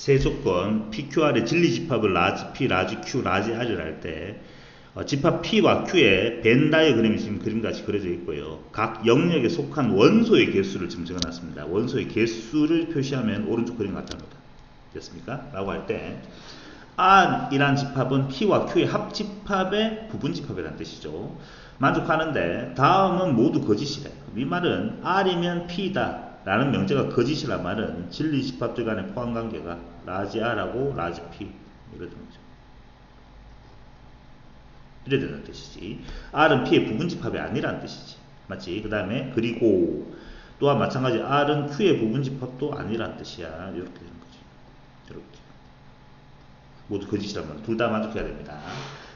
세 조건 PQR의 진리 집합을 라지 P, 라지 Q, 라지 R을 할때 어, 집합 P와 Q에 벤 다이어그램이 지금 그림같이 그려져 있고요. 각 영역에 속한 원소의 개수를 지금 적어놨습니다. 원소의 개수를 표시하면 오른쪽 그림 같답니다. 됐습니까? 라고 할 때 R이란 집합은 P와 Q의 합집합의 부분집합이라는 뜻이죠. 만족하는데 다음은 모두 거짓이래. 이 말은 R이면 P다 라는 명제가 거짓이란 말은 진리 집합들 간의 포함관계가 라지 R하고 라지 P 이러던 거죠. 이래야 되는 뜻이지. R은 P의 부분 집합이 아니라는 뜻이지. 맞지? 그 다음에 그리고 또한 마찬가지 R은 Q의 부분 집합도 아니라는 뜻이야. 이렇게 되는 거지. 이렇게. 모두 거짓이란 말은 둘 다 만족해야 됩니다.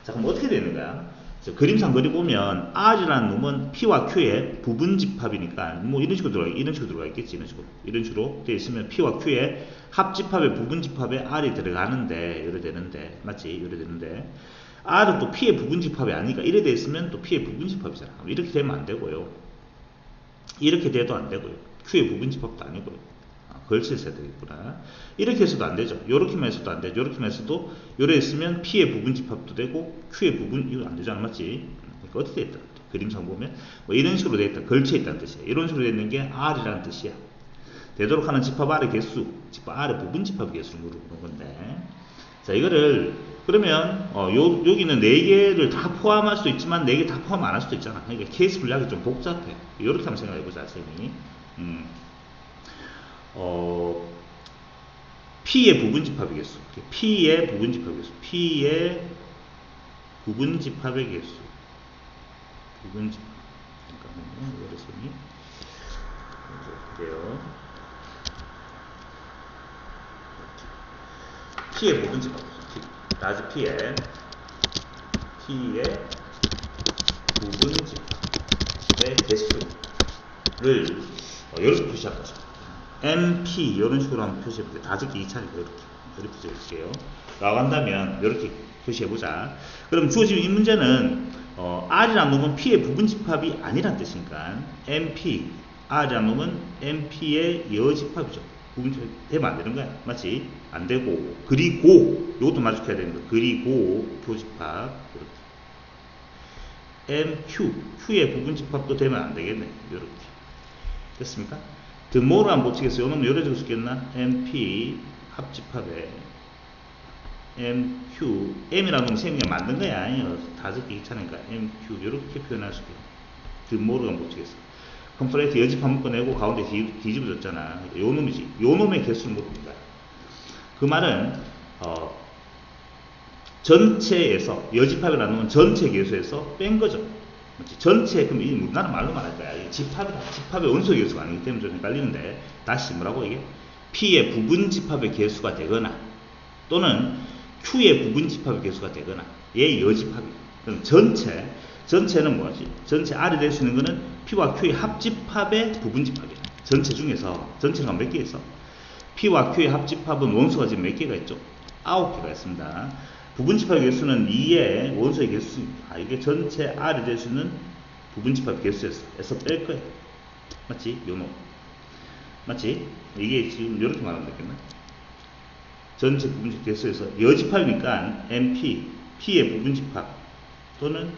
자, 그럼 어떻게 되는 거야? 자, 그림상 그려보면 R이라는 놈은 P와 Q의 부분 집합이니까 뭐 이런 식으로 들어가 이런 식으로 들어가 있겠지 이런 식으로. 이런 식으로 되어 있으면 P와 Q의 합집합의 부분 집합에 R이 들어가는데 이래 되는데 맞지? 이래 되는데. R은 또 P의 부분 집합이 아니니까 이래 돼 있으면 또 P의 부분 집합이잖아. 이렇게 되면 안 되고요. 이렇게 돼도 안 되고요. Q의 부분 집합도 아니고요. 아, 걸쳐 있어야 되겠구나. 이렇게 해서도 안 되죠. 요렇게만 해서도 안 되죠. 요렇게만 해서도 요래 있으면 P의 부분 집합도 되고 Q의 부분 이거 안 되잖아? 맞지? 그러니까 어떻게 됐다? 그림상 보면 뭐 이런 식으로 돼 있다. 걸쳐 있다는 뜻이야. 이런 식으로 돼 있는 게 R이라는 뜻이야. 되도록 하는 집합 R의 개수 집합 R의 부분 집합 개수를 물어보는 건데. 자 이거를 그러면 어, 요, 여기는 4개를 다 포함할 수도 있지만 4개 다 포함 안 할 수도 있잖아. 그러니까 케이스 분량이 좀 복잡해. 이렇게 한번 생각해보자 쌤이. 음. 어, P의 부분집합의 개수 P의 부분집합의 개수 P의 부분집합의 개수 부분집합. 잠깐만요. 쌤이. 그래요. P의 부분집합. 라지 P의. P의 부분집합의 개수를 어, 이렇게 거죠. MP 이런 식으로 한번 표시해 볼게요. 다 적기 2차니까 이렇게 이렇게 적을게요. 라고 한다면 이렇게 표시해 보자. 그럼 주어진 이 문제는 어, R이라는 놈은 P의 부분 집합이 아니란 뜻이니까 MP R이라는 놈은 MP의 여 집합이죠. 부분 집합이 되면 안 되는 거야. 맞지? 안 되고 그리고 이것도 마주쳐야 되는 거. 그리고 교집합 이렇게 MQ Q의 부분 집합도 되면 안 되겠네. 이렇게 됐습니까? 드모를 한번 붙이겠어요. 요놈 요래 적을 수 있겠나? MP 합집합에 MQ M이라는 놈은 쌤이 만든 거야. 다섯 개 귀찮으니까 MQ 이렇게 표현할 수 있겠네. 드모를 한번 붙이겠어. 컴플레이트 여집 한번 꺼내고 가운데 뒤, 뒤집어졌잖아. 요 놈이지. 요 놈의 개수를 묻는 거야. 그 말은 어, 전체에서 여집합을 나누면 전체 개수에서 뺀 거죠. 전체 그럼 이 우리나라 말로 말할 거야. 이 집합이다. 집합의 원소 개수가 아니기 때문에 좀 헷갈리는데 다시 뭐라고 이게 P의 부분 집합의 개수가 되거나 또는 Q의 부분 집합의 개수가 되거나 얘 여집합이. 그럼 전체 전체는 뭐지? 전체 R이 될 수 있는 거는 P와 Q의 합집합의 부분 집합이야. 전체 중에서 전체가 몇 개 있어? P와 Q의 합집합은 원소가 지금 몇 개가 있죠? 아홉 개가 있습니다. 부분집합 개수는 2의 원소의 개수, 아, 이게 전체 R이 될 수 있는 부분집합 개수에서 뺄 거야. 맞지? 요놈. 맞지? 이게 지금 이렇게 말하면 되겠나? 전체 부분집합 개수에서 여집합이니까 MP, P의 부분집합 또는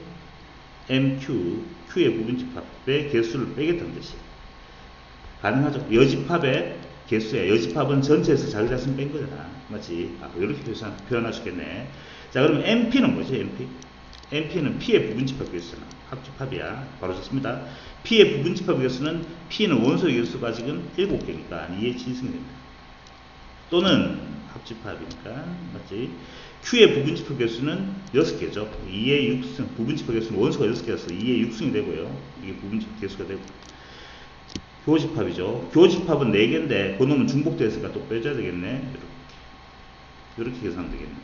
MQ, Q의 부분집합의 개수를 빼겠다는 뜻이에요. 가능하죠? 여집합의 개수야. 여집합은 전체에서 자기 자신 뺀 거잖아. 맞지? 아, 이렇게 표현, 있겠네. 자, 그러면 MP는 뭐지, MP? MP는 P의 부분집합 개수잖아. 합집합이야. 바로 좋습니다. P의 부분집합 개수는 P는 원소 개수가 지금 7개니까 2의 7승이 됩니다. 또는 합집합이니까, 맞지? Q의 부분집합 개수는 6개죠. 2의 6승. 부분집합 개수는 원소가 6개여서 2의 6승이 되고요. 이게 부분집합 개수가 되고. 교집합이죠. 교집합은 4개인데 그놈은 중복되었으니까 또 빼줘야 되겠네. 이렇게. 이렇게 계산하면 되겠네.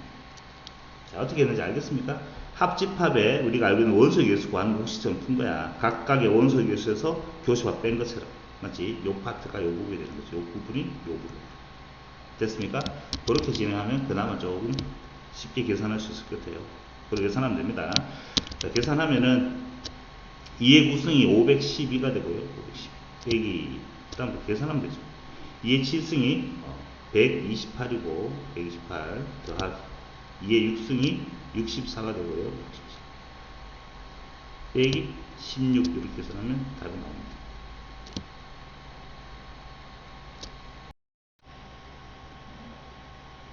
자, 어떻게 했는지 알겠습니까? 합집합에 우리가 알고 있는 원소 개수 구하는 공식처럼 푼 거야. 각각의 원소 개수에서 교집합 뺀 것처럼. 맞지? 요 파트가 요 부분이 되는 거죠. 요 부분이 요 부분. 됐습니까? 그렇게 진행하면 그나마 조금 쉽게 계산할 수 있을 것 같아요. 그렇게 계산하면 됩니다. 자, 계산하면은 2의 구승이 512가 되고요. 512. 빼기 그 다음부터 계산하면 되죠. 2의 7승이 128이고 128 더하기 2의 6승이 64가 되고요. 64. 빼기 16 이렇게 계산하면 답이 나옵니다.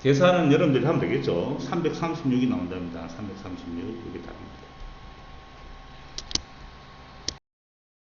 계산은 여러분들이 하면 되겠죠. 336이 나온답니다. 336 이게 답입니다.